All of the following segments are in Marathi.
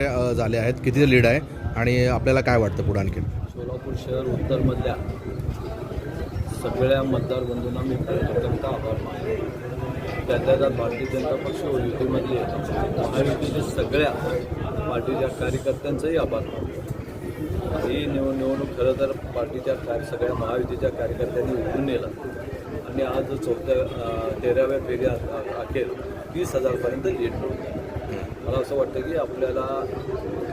झाले आहेत किती लीड आहे आणि आपल्याला काय वाटतं पुढे आणखी सोलापूर शहर उत्तरमधल्या सगळ्या मतदार बंधूंना मी प्रथमतः आभार मानतो. त्यातल्या त्यात भारतीय जनता पक्ष व युतीमधले महायुतीचे सगळ्या पार्टीच्या कार्यकर्त्यांचाही आभार मानतो. ही निवड निवडणूक खरं तर पार्टीच्या कार्य सगळ्या महायुतीच्या कार्यकर्त्यांनी उठून नेलं. आणि आज चौथ्या तेराव्या फेऱ्या अखेर तीस हजारपर्यंत लीड मिळवलं मला असं वाटतं की आपल्याला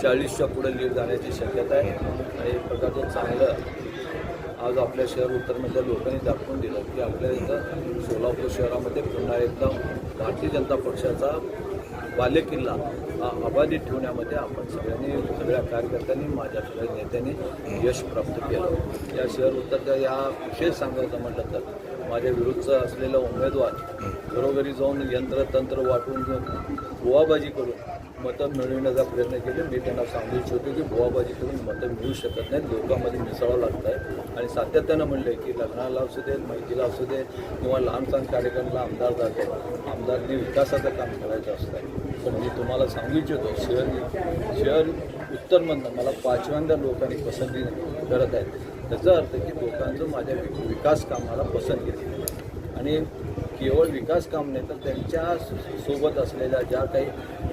चाळीसच्या पुढे लीड जाण्याची शक्यता आहे. आणि एक प्रकारचं चांगलं आज आपल्या शहर उत्तरमधल्या लोकांनी दाखवून दिलं की आपल्या इथं सोलापूर शहरामध्ये पुन्हा एकदा भारतीय जनता पक्षाचा बालेकिल्ला हा अबाधित ठेवण्यामध्ये आपण सगळ्यांनी सगळ्या कार्यकर्त्यांनी माझ्या सगळ्या नेत्यांनी यश प्राप्त केलं. या शहर उत्तरच्या या विशेष सांगायचं म्हटलं तर माझ्या विरुद्धचं असलेला उमेदवार घरोघरी जाऊन यंत्र तंत्र वाटून गोवाबाजी करून मतं मिळविण्याचा प्रयत्न केले. मी त्यांना सांगू इच्छितो की बुवाबाजी करून मतं मिळू शकत नाहीत. लोकांमध्ये मिसळावं लागत आहे आणि सातत्यानं म्हणलं की लग्नाला असू दे माहितीला असू दे किंवा लहान सहान कार्यक्रमाला आमदार जातो आमदारने विकासाचं काम करायचं असतं पण मी तुम्हाला सांगू इच्छितो शहर शहर उत्तरमधनं मला पाचव्यांदा लोकांनी पसंती करत आहेत. त्याचा अर्थ की लोकांचं माझ्या विकास कामाला पसंत केली आणि केवळ विकास काम नाही तर त्यांच्यासोबत असलेल्या ज्या काही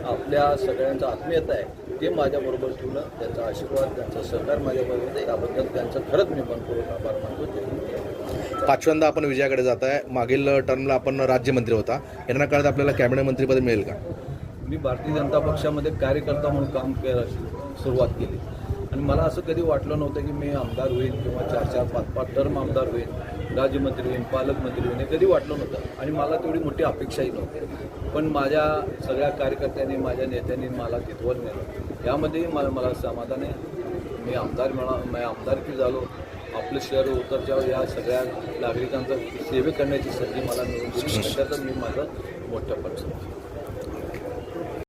आपल्या सगळ्यांचा आत्मीयता आहे ते माझ्याबरोबर ठेवलं त्यांचा आशीर्वाद त्यांचं सहकार माझ्याबरोबर आहे याबद्दल त्यांचं खरंच मी मनपूर्वक आभार मानतो. पाचव्यांदा आपण विजयाकडे जात आहे. मागील टर्मला आपण राज्यमंत्री होता. येणाऱ्या काळात आपल्याला कॅबिनेट मंत्रीपद मिळेल का? मी भारतीय जनता पक्षामध्ये कार्यकर्ता म्हणून काम केलं सुरुवात केली. आणि मला असं कधी वाटलं नव्हतं की मी आमदार होईल किंवा चार चार पाच पाच टर्म आमदार होईल राज्यमंत्री होईन पालकमंत्री होईन हे कधी वाटलं नव्हतं. आणि मला तेवढी मोठी अपेक्षाही नव्हती. पण माझ्या सगळ्या कार्यकर्त्यांनी माझ्या नेत्यांनी मला तिथवर नेलं. यामध्येही मला मला समाधान आहे. मी आमदार मिळा मी आमदारकी झालो. आपलं शहर उतरच्या या सगळ्या नागरिकांचं सेवे करण्याची संधी मला मिळून दिली. त्याच्यातच मी माझं मोठ्या पण